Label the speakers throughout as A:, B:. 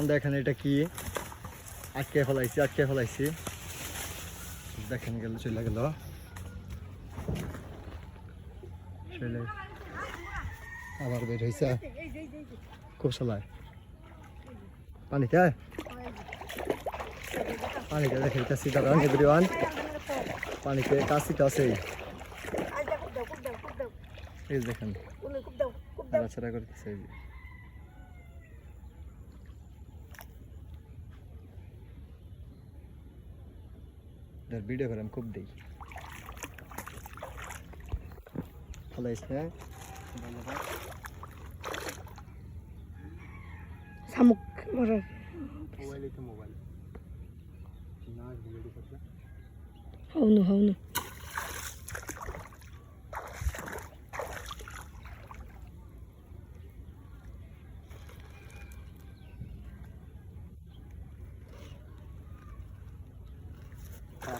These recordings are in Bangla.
A: আমরা এখানে এটা কি? আটকে ফেলাইছি আটকে ফেলাইছি। দেখেন গেল চলে গেল। চলে। আবার বের হয়েছে খুব চালায়। পানিতে পানিতে দেখাইতেছি এভরিওয়ান পানিতে কাশিতে আছে এই দেখেন। নাড়াচাড়া করতেছে এই যে। এটার ভিডিও করে আমি খুব দিই ভালো হয়েছে হ্যাঁ? ধন্যবাদ।
B: শামুক মারার
A: মোবাইলে তো মোবাইল। না ভিডিও করতে।
B: হওনো হওনো। ওই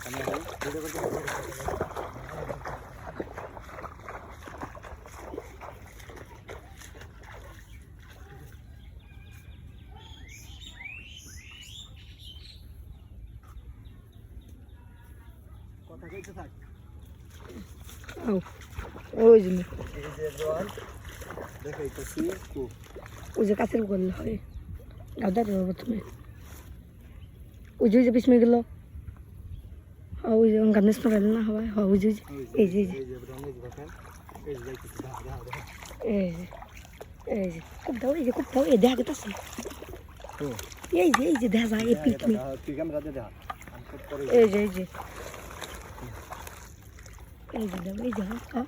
B: জন্য ওই যে কাছের করলে হয়। গাদা দেবো প্রথমে। ওই যে পিছনে গেল। ওই যে গানেশ মারাল না হয় হ্যাঁ ওই যে এই যে এই যে
A: এই যে
B: খুব দাও এই যে খুব দাও এই দেখা গেছে এই যে এই যে দেখা যায় এই
A: পরে
B: এই যে এই যে এই যে দাও এই যে হ্যাঁ হ্যাঁ